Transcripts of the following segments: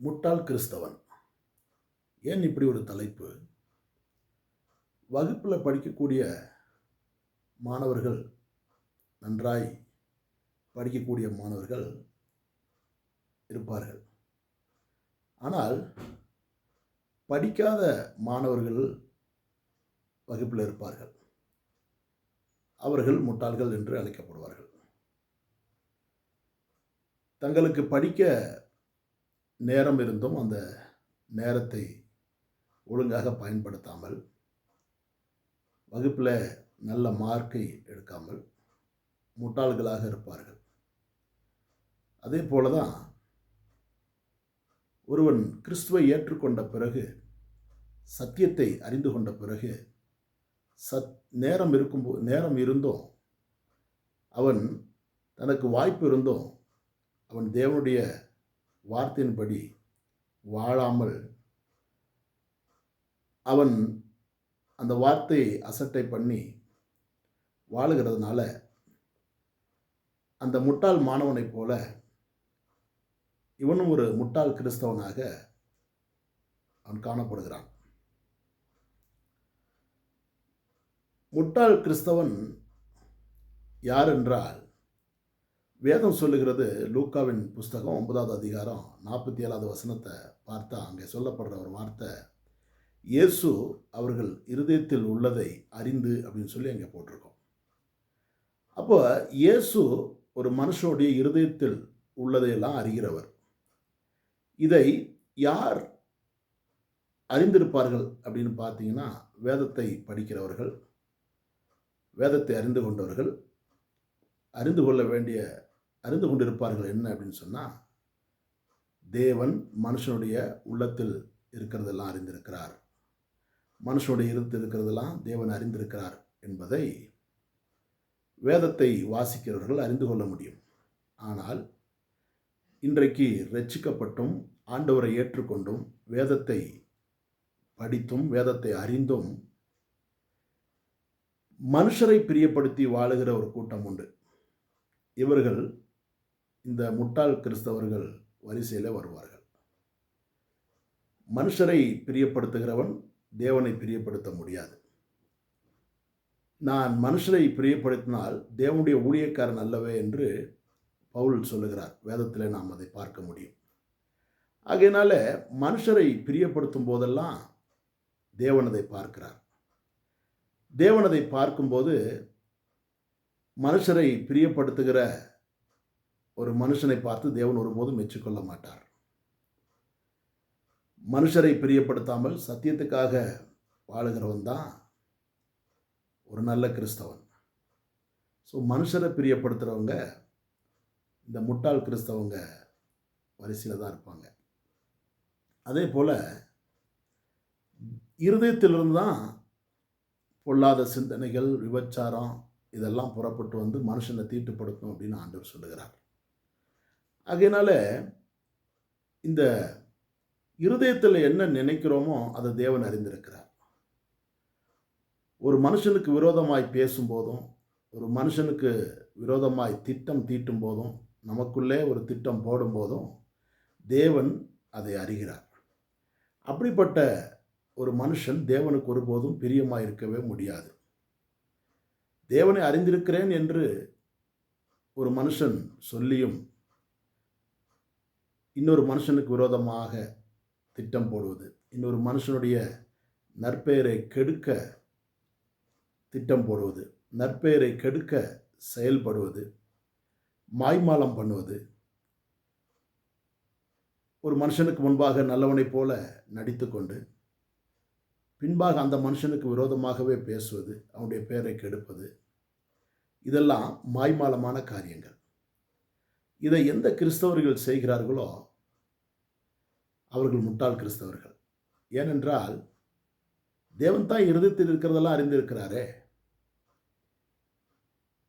முட்டாள் கிறிஸ்தவன். ஏன் இப்படி ஒரு தலைப்பு? வகுப்பில் படிக்கக்கூடிய மாணவர்கள் நன்றாய் படிக்கக்கூடிய மாணவர்கள் இருப்பார்கள். ஆனால் படிக்காத மாணவர்கள் வகுப்பில் இருப்பார்கள். அவர்கள் முட்டாள்கள் என்று அழைக்கப்படுவார்கள். தங்களுக்கு படிக்க நேரம் இருந்தும் அந்த நேரத்தை ஒழுங்காக பயன்படுத்தாமல் வகுப்பில் நல்ல மார்க்கை எடுக்காமல் முட்டாள்களாக இருப்பார்கள். அதே போல தான் ஒருவன் கிறிஸ்துவை ஏற்றுக்கொண்ட பிறகு சத்தியத்தை அறிந்து கொண்ட பிறகு சத் நேரம் இருக்கும்போ நேரம் இருந்தும் அவன் தனக்கு வாய்ப்பு இருந்தும் அவன் தேவனுடைய வார்த்தையின்படி வாழாமல் அவன் அந்த வார்த்தையை அசட்டை பண்ணி வாழுகிறதுனால அந்த முட்டாள் மாணவனைப் போல இவனும் ஒரு முட்டாள் கிறிஸ்தவனாக அவன் காணப்படுகிறான். முட்டாள் கிறிஸ்தவன் யார் என்றால் வேதம் சொல்லுகிறது லூக்காவின் புஸ்தகம் ஒன்பதாவது அதிகாரம் நாற்பத்தி ஏழாவது வசனத்தை பார்த்தா அங்கே சொல்லப்படுற ஒரு வார்த்தை இயேசு அவர்கள் இருதயத்தில் உள்ளதை அறிந்து அப்படின்னு சொல்லி அங்கே போட்டிருக்கோம். அப்போ இயேசு ஒரு மனுஷனுடைய இருதயத்தில் உள்ளதையெல்லாம் அறிகிறவர். இதை யார் அறிந்திருப்பார்கள் அப்படின்னு பார்த்தீங்கன்னா வேதத்தை படிக்கிறவர்கள் வேதத்தை அறிந்து கொண்டவர்கள் அறிந்து கொள்ள வேண்டிய அறிந்து கொண்டிருப்பார்கள் என்ன அப்படின்னு சொன்னால் தேவன் மனுஷனுடைய உள்ளத்தில் இருக்கிறதெல்லாம் அறிந்திருக்கிறார். மனுஷனுடைய இருத்து இருக்கிறதெல்லாம் தேவன் அறிந்திருக்கிறார் என்பதை வேதத்தை வாசிக்கிறவர்கள் அறிந்து கொள்ள முடியும். ஆனால் இன்றைக்கு ரட்சிக்கப்பட்டும் ஆண்டவரை ஏற்றுக்கொண்டும் வேதத்தை படித்தும் வேதத்தை அறிந்தும் மனுஷரை பிரியப்படுத்தி வாழுகிற ஒரு கூட்டம் உண்டு. இவர்கள் இந்த முட்டாள் கிறிஸ்தவர்கள் வரிசையில் வருவார்கள். மனுஷரை பிரியப்படுத்துகிறவன் தேவனை பிரியப்படுத்த முடியாது. நான் மனுஷரை பிரியப்படுத்தினால் தேவனுடைய ஊழியக்காரன் அல்லவே என்று பவுல் சொல்லுகிறார். வேதத்தில் நாம் அதை பார்க்க முடியும். ஆகையினால மனுஷரை பிரியப்படுத்தும் போதெல்லாம் தேவனதை பார்க்கிறார். தேவனதை பார்க்கும்போது மனுஷரை பிரியப்படுத்துகிற ஒரு மனுஷனை பார்த்து தேவன் ஒருபோதும் மெச்சிக்கொள்ள மாட்டார். மனுஷரை பிரியப்படுத்தாமல் சத்தியத்துக்காக வாழுகிறவன் தான் ஒரு நல்ல கிறிஸ்தவன். ஸோ மனுஷரை பிரியப்படுத்துகிறவங்க இந்த முட்டாள் கிறிஸ்தவங்க வரிசையில் தான் இருப்பாங்க. அதே போல் இருதயத்திலிருந்து தான் பொல்லாத சிந்தனைகள் விபச்சாரம் இதெல்லாம் புறப்பட்டு வந்து மனுஷனை தீட்டுப்படுத்தும் அப்படின்னு ஆண்டவர் சொல்லுகிறார். ஆகையினால இந்த இருதயத்தில் என்ன நினைக்கிறோமோ அதை தேவன் அறிந்திருக்கிறார். ஒரு மனுஷனுக்கு விரோதமாய் பேசும்போதும் ஒரு மனுஷனுக்கு விரோதமாய் திட்டம் தீட்டும் போதும் நமக்குள்ளே ஒரு திட்டம் போடும் போதும் தேவன் அதை அறிகிறார். அப்படிப்பட்ட ஒரு மனுஷன் தேவனுக்கு ஒருபோதும் பிரியமாக இருக்கவே முடியாது. தேவனை அறிந்திருக்கிறேன் என்று ஒரு மனுஷன் சொல்லியும் இன்னொரு மனுஷனுக்கு விரோதமாக திட்டம் போடுவது இன்னொரு மனுஷனுடைய நற்பெயரை கெடுக்க திட்டம் போடுவது நற்பெயரை கெடுக்க செயல்படுவது மாய்மாலம் பண்ணுவது ஒரு மனுஷனுக்கு முன்பாக நல்லவனைப் போல நடித்து கொண்டு பின்பாக அந்த மனுஷனுக்கு விரோதமாகவே பேசுவது அவனுடைய பெயரை கெடுப்பது இதெல்லாம் மாய்மாலமான காரியங்கள். இதை எந்த கிறிஸ்தவர்கள் செய்கிறார்களோ அவர்கள் முட்டாள் கிறிஸ்தவர்கள். ஏனென்றால் தேவன் தான் இருதயத்தில் இருக்கிறதெல்லாம் அறிந்திருக்கிறாரே.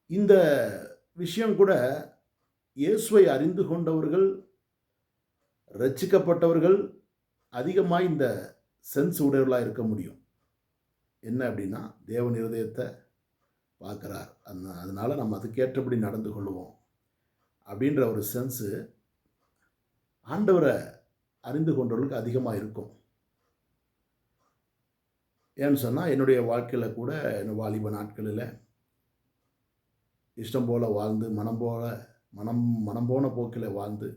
இந்த விஷயம் கூட இயேசுவை அறிந்து கொண்டவர்கள் ரச்சிக்கப்பட்டவர்கள் அதிகமாக இந்த சென்ஸ் உடையவர்களாக இருக்க முடியும். என்ன அப்படின்னா தேவன் இருதயத்தை பார்க்குறார். அந்த அதனால் நம்ம அதுக்கேற்றபடி நடந்து கொள்வோம் அப்படின்ற ஒரு சென்ஸு ஆண்டவரை அறிந்து கொண்டவர்களுக்கு அதிகமாக இருக்கும் ஏன்னு சொன்னால் என்னுடைய வாழ்க்கையில் கூட என் வாலிப நாட்களில் இஷ்டம் போல் வாழ்ந்து மனம் போல மனம் மனம் போன போக்கில் வாழ்ந்து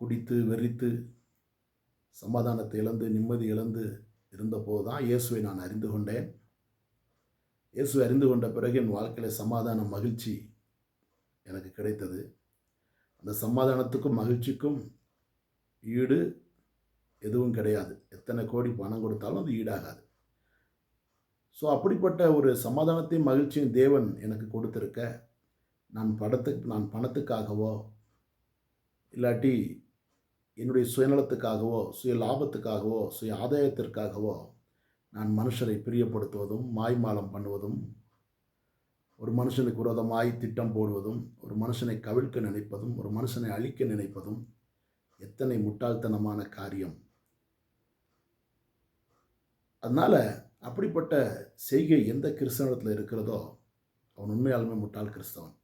குடித்து வெறித்து சமாதானத்தை இழந்து நிம்மதி இழந்து இருந்தபோது தான் இயேசுவை நான் அறிந்து கொண்டேன். இயேசுவை அறிந்து கொண்ட பிறகு என் வாழ்க்கையில் சமாதானம் மகிழ்ச்சி எனக்கு கிடைத்தது. அந்த சமாதானத்துக்கும் மகிழ்ச்சிக்கும் ஈடு எதுவும் கிடையாது. எத்தனை கோடி பணம் கொடுத்தாலும் அது ஈடாகாது. ஸோ அப்படிப்பட்ட ஒரு சமாதானத்தையும் மகிழ்ச்சியும் தேவன் எனக்கு கொடுத்துருக்க நான் படத்துக்கு நான் பணத்துக்காகவோ இல்லாட்டி என்னுடைய சுயநலத்துக்காகவோ சுய லாபத்துக்காகவோ சுய ஆதாயத்திற்காகவோ நான் மனுஷரை பிரியப்படுத்துவதும் மாய்மாலம் பண்ணுவதும் ஒரு மனுஷனுக்கு விரோதமாய் திட்டம் போடுவதும் ஒரு மனுஷனை கவிழ்க்க நினைப்பதும் ஒரு மனுஷனை அழிக்க நினைப்பதும் எத்தனை முட்டாள்தனமான காரியம். அதனால் அப்படிப்பட்ட செய்கை எந்த கிறிஸ்தவத்தில் இருக்கிறதோ அவன் உண்மையாலுமே முட்டாள் கிறிஸ்தவன்.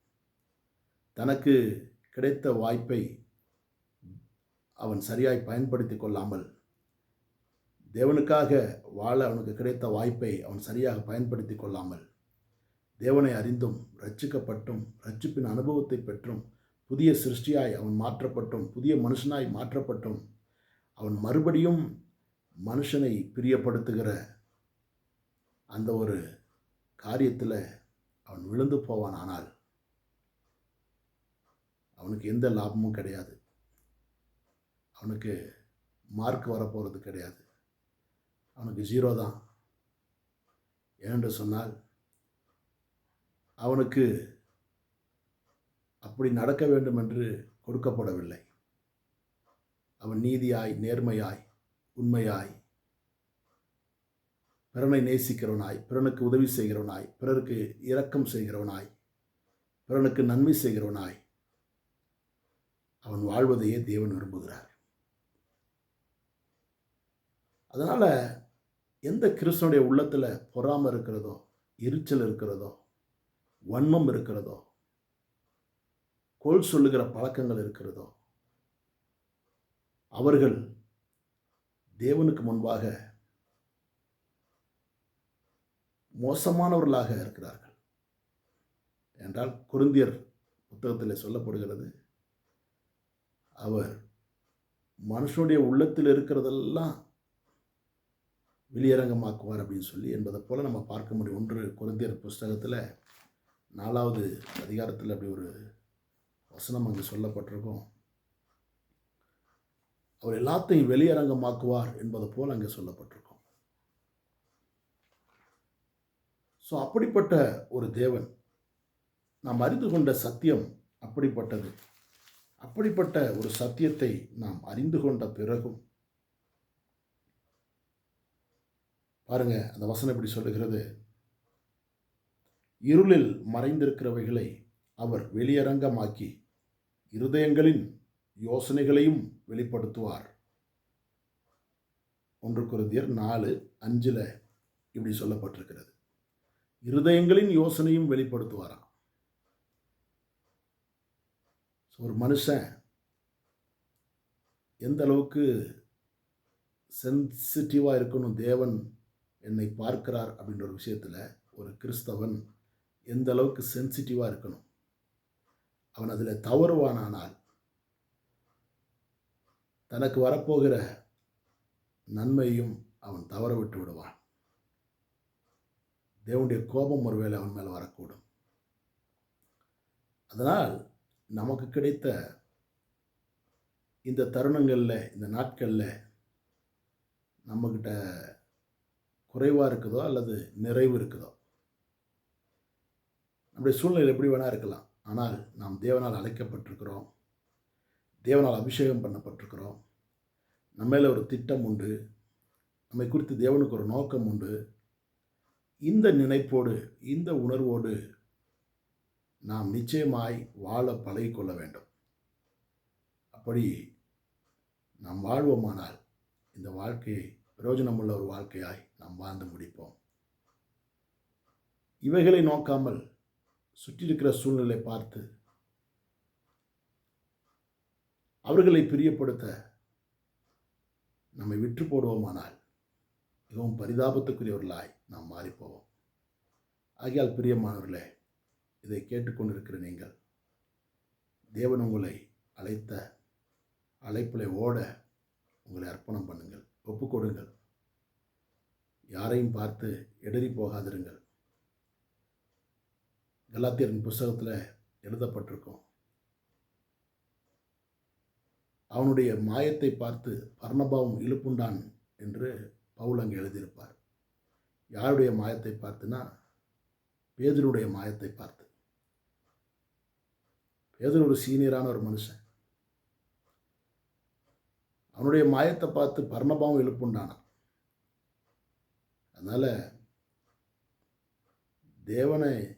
தனக்கு கிடைத்த வாய்ப்பை அவன் சரியாய் பயன்படுத்தி கொள்ளாமல் தேவனுக்காக வாழ அவனுக்கு கிடைத்த வாய்ப்பை அவன் சரியாக பயன்படுத்தி கொள்ளாமல் தேவனை அறிந்தும் ரட்சிக்கப்பட்டும் ரட்சிப்பின் அனுபவத்தை பெற்றும் புதிய சிருஷ்டியாய் அவன் மாற்றப்பட்டும் புதிய மனுஷனாய் மாற்றப்பட்டும் அவன் மறுபடியும் மனுஷனை பிரியப்படுத்துகிற அந்த ஒரு காரியத்தில் அவன் விழுந்து போவான் ஆனால் அவனுக்கு எந்த லாபமும் கிடையாது. அவனுக்கு மார்க் வரப்போகிறது கிடையாது. அவனுக்கு ஜீரோ தான். ஏனென்று சொன்னால் அவனுக்கு அப்படி நடக்க வேண்டும் என்று கொடுக்கப்படவில்லை. அவன் நீதியாய் நேர்மையாய் உண்மையாய் பிறனை நேசிக்கிறவனாய் பிறனுக்கு உதவி செய்கிறவனாய் பிறருக்கு இரக்கம் செய்கிறவனாய் பிறனுக்கு நன்மை செய்கிறவனாய் அவன் வாழ்வதையே தேவன் விரும்புகிறார். அதனால் எந்த கிறிஸ்தனுடைய உள்ளத்தில் பொறாமல் இருக்கிறதோ எரிச்சல் இருக்கிறதோ வன்மம் இருக்கிறதோ கோல் சொல்லுகிற பழக்கங்கள் இருக்கிறதோ? அவர்கள் தேவனுக்கு முன்பாக மோசமானவர்களாக இருக்கிறார்கள். என்றால் குருந்தியர் புத்தகத்தில் சொல்லப்படுகிறது அவர் மனுஷனுடைய உள்ளத்தில் இருக்கிறதெல்லாம் வெளியரங்கமாக்குவார் அப்படின்னு சொல்லி என்பதை போல் நம்ம பார்க்க முடியும். ஒன்று குருந்தியர் புஸ்தகத்தில் நாலாவது அதிகாரத்தில் அப்படி ஒரு வசனம் அங்கே சொல்லப்பட்டிருக்கும். அவர் எல்லாத்தையும் வெளியரங்கமாக்குவார் என்பதை போல் அங்கே சொல்லப்பட்டிருக்கும். ஸோ அப்படிப்பட்ட ஒரு தேவன் நாம் அறிந்து கொண்ட சத்தியம் அப்படிப்பட்டது. அப்படிப்பட்ட ஒரு சத்தியத்தை நாம் அறிந்து கொண்ட பிறகும் பாருங்க அந்த வசனம் இப்படி சொல்லுகிறது? இருளில் மறைந்திருக்கிறவைகளை அவர் வெளியரங்கமாக்கி இருதயங்களின் யோசனைகளையும் வெளிப்படுத்துவார். ஒன்று குருந்தியர் நாலு அஞ்சில் இப்படி சொல்லப்பட்டிருக்கிறது. இருதயங்களின் யோசனையும் வெளிப்படுத்துவாராம். ஒரு மனுஷன் எந்த அளவுக்கு சென்சிட்டிவாக இருக்கணும் தேவன் என்னை பார்க்கிறார் அப்படின்ற ஒரு விஷயத்தில் ஒரு கிறிஸ்தவன் எந்த அளவுக்கு சென்சிட்டிவாக இருக்கணும் அவன் அதில் தவறுவானானால் தனக்கு வரப்போகிற நன்மையும் அவன் தவற விட்டு விடுவான். தேவனுடைய கோபம் ஒருவேளை அவன் மேலே வரக்கூடும். அதனால் நமக்கு கிடைத்த இந்த தருணங்களில் இந்த நாட்களில் நம்மக்கிட்ட குறைவாக இருக்குதோ அல்லது நிறைவு இருக்குதோ? நம்முடைய சூழ்நிலை எப்படி வேணால் இருக்கலாம். ஆனால் நாம் தேவனால் அழைக்கப்பட்டிருக்கிறோம். தேவனால் அபிஷேகம் பண்ணப்பட்டிருக்கிறோம். நம்ம மேலே ஒரு திட்டம் உண்டு. நம்மை குறித்து தேவனுக்கு ஒரு நோக்கம் உண்டு. இந்த நினைப்போடு இந்த உணர்வோடு நாம் நிச்சயமாய் வாழ பழகிக்கொள்ள வேண்டும். அப்படி நாம் வாழ்வோமானால் இந்த வாழ்க்கையை பிரயோஜனமுள்ள ஒரு வாழ்க்கையாய் நாம் வாழ்ந்து முடிப்போம். இவைகளை நோக்காமல் சுற்றி இருக்கிற சூழ்நிலை பார்த்து அவர்களை பிரியப்படுத்த நம்மை விற்று போடுவோமானால் மிகவும் பரிதாபத்துக்குரியவர்களாய் நாம் மாறிப்போவோம். ஆகியால் பிரியமானவர்களே இதை கேட்டுக்கொண்டிருக்கிற நீங்கள் தேவன் உங்களை அழைத்த அழைப்பில் ஓட உங்களை அர்ப்பணம் பண்ணுங்கள் ஒப்புக்கொடுங்கள். யாரையும் பார்த்து இடறி போகாதிருங்கள். கலாத்தியரின் புஸ்தகத்தில் எழுதப்பட்டிருக்கும். அவனுடைய மாயத்தை பார்த்து பர்ணபாவும் இழுப்புண்டான் என்று பவுல் அங்கே எழுதியிருப்பார். யாருடைய மாயத்தை பார்த்துனா பேதருடைய மாயத்தை பார்த்து. பேதர் ஒரு சீனியரான ஒரு மனுஷன். அவனுடைய மாயத்தை பார்த்து பர்ணபாவும் எழுப்புண்டானான் அதனால் தேவனை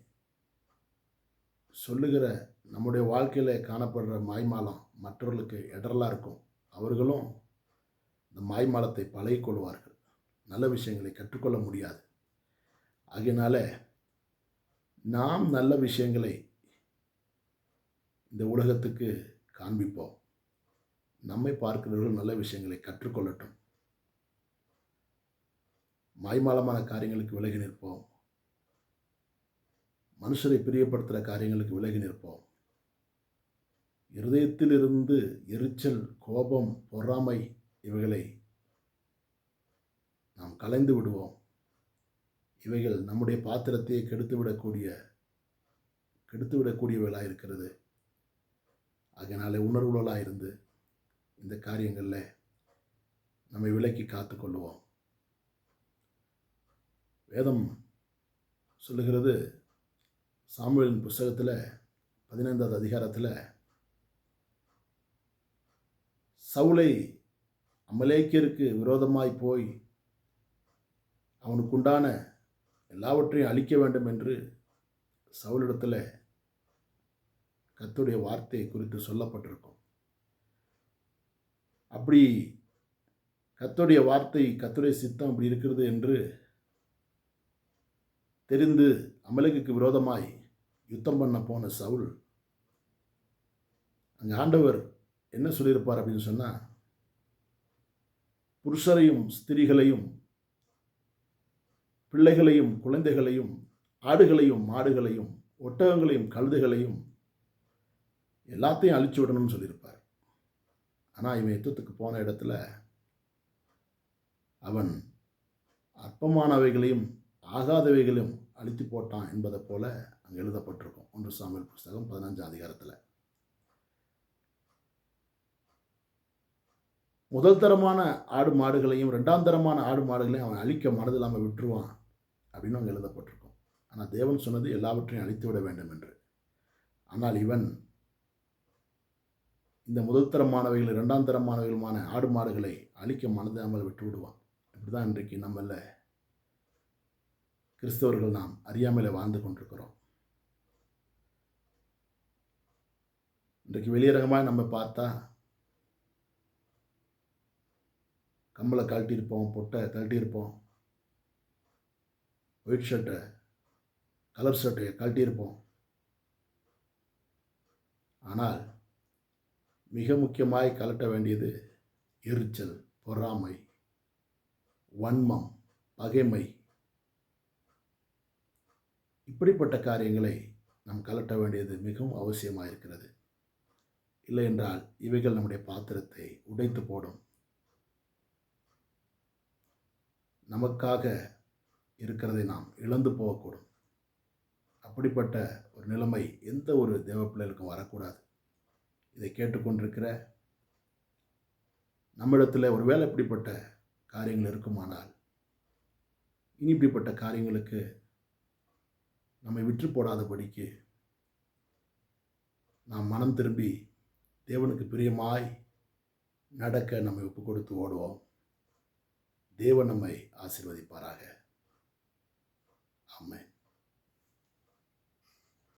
சொல்லுகிற நம்முடைய வாழ்க்கையில் காணப்படுற மாய்மாலம் மற்றவர்களுக்கு இடரலாக இருக்கும். அவர்களும் இந்த மாய்மாலத்தை பழகிக்கொள்வார்கள் நல்ல விஷயங்களை கற்றுக்கொள்ள முடியாது. ஆகையினால நாம் நல்ல விஷயங்களை இந்த உலகத்துக்கு காண்பிப்போம். நம்மை பார்க்கிறவர்கள் நல்ல விஷயங்களை கற்றுக்கொள்ளட்டும். மாய்மாலமான காரியங்களுக்கு விலகி நிற்போம். மனுஷரை பிரியப்படுத்துகிற காரியங்களுக்கு விலகி நிற்போம். இருதயத்திலிருந்து எரிச்சல் கோபம் பொறாமை இவைகளை நாம் கலைந்து விடுவோம். இவைகள் நம்முடைய பாத்திரத்தையே கெடுத்துவிடக்கூடிய கெடுத்துவிடக்கூடியவைகளாக இருக்கிறது. அதனால உணர்வுகளாக இருந்து இந்த காரியங்களில் நம்மை விலக்கி காத்துக்கொள்வோம் வேதம் சொல்லுகிறது சாமுவேலின் புஸ்தகத்தில் பதினைந்தாவது அதிகாரத்தில் சவுளை அமலேக்கியருக்கு விரோதமாய் போய் அவனுக்குண்டான எல்லாவற்றையும் அழிக்க வேண்டும் என்று சவுளிடத்தில் கத்துடைய வார்த்தை குறித்து சொல்லப்பட்டிருக்கும். அப்படி கத்துடைய வார்த்தை கத்துடைய சித்தம் அப்படி இருக்கிறது என்று தெரிந்து அமலகுக்கு விரோதமாய் யுத்தம் பண்ண போன சவுல் அங்கே ஆண்டவர் என்ன சொல்லியிருப்பார்? அப்படின்னு சொன்னால் புருஷரையும் ஸ்திரீகளையும் பிள்ளைகளையும் குழந்தைகளையும் ஆடுகளையும் மாடுகளையும் ஒட்டகங்களையும் கழுதுகளையும் எல்லாத்தையும் அழிச்சு விடணும்னு சொல்லியிருப்பார். ஆனால் இவன் யுத்தத்துக்கு போன இடத்துல அவன் அற்பமானவைகளையும் ஆகாதவைகளையும் அழித்து போட்டான் என்பதை போல அங்கே எழுதப்பட்டிருக்கும். ஒன்று சாமியல் புஸ்தகம் பதினஞ்சாம் அதிகாரத்தில். முதல் தரமான ஆடு மாடுகளையும் ரெண்டாம் தரமான ஆடு மாடுகளையும் அவன் அழிக்க மனது இல்லாமல் விட்டுருவான் அப்படின்னு அங்கே எழுதப்பட்டிருக்கும். ஆனால் தேவன் சொன்னது எல்லாவற்றையும் அழித்து விட வேண்டும் என்று. ஆனால் இவன் இந்த முதல் தரமானவைகள் இரண்டாம் தரமானவைகளுமான ஆடு மாடுகளை அழிக்க மனதாமல் விட்டு விடுவான். இப்படி தான் இன்றைக்கு நம்மள கிறிஸ்தவர்கள் நாம் அறியாமலே வாழ்ந்து கொண்டிருக்கிறோம். இன்றைக்கு வெளியரங்கமாக நம்ம பார்த்தா கம்பளை கழட்டியிருப்போம் பொட்டை கழட்டியிருப்போம் ஒயிட் ஷர்ட்டை கலர் ஷர்ட்டை கழட்டியிருப்போம். ஆனால் மிக முக்கியமாய் கலட்ட வேண்டியது எரிச்சல் பொறாமை வன்மம் பகைமை. இப்படிப்பட்ட காரியங்களை நாம் கலட்ட வேண்டியது மிகவும் அவசியமாக இருக்கிறது இல்லை என்றால் இவைகள் நம்முடைய பாத்திரத்தை உடைத்து போடும். நமக்காக இருக்கிறதை நாம் இழந்து போகக்கூடும். அப்படிப்பட்ட ஒரு நிலைமை எந்த ஒரு தேவ பிள்ளைகளுக்கும் வரக்கூடாது. இதை கேட்டுக்கொண்டிருக்கிற நம்மிடத்தில் ஒருவேளை இப்படிப்பட்ட காரியங்கள் இருக்குமானால் இனி இப்படிப்பட்ட காரியங்களுக்கு நம்மை விற்று போடாதபடிக்கு நாம் மனம் திரும்பி தேவனுக்கு பிரியமாய் நடக்க நம்மை ஒப்பு கொடுத்து ஓடுவோம். தேவன் நம்மை ஆசீர்வதிப்பாராக. ஆமென்.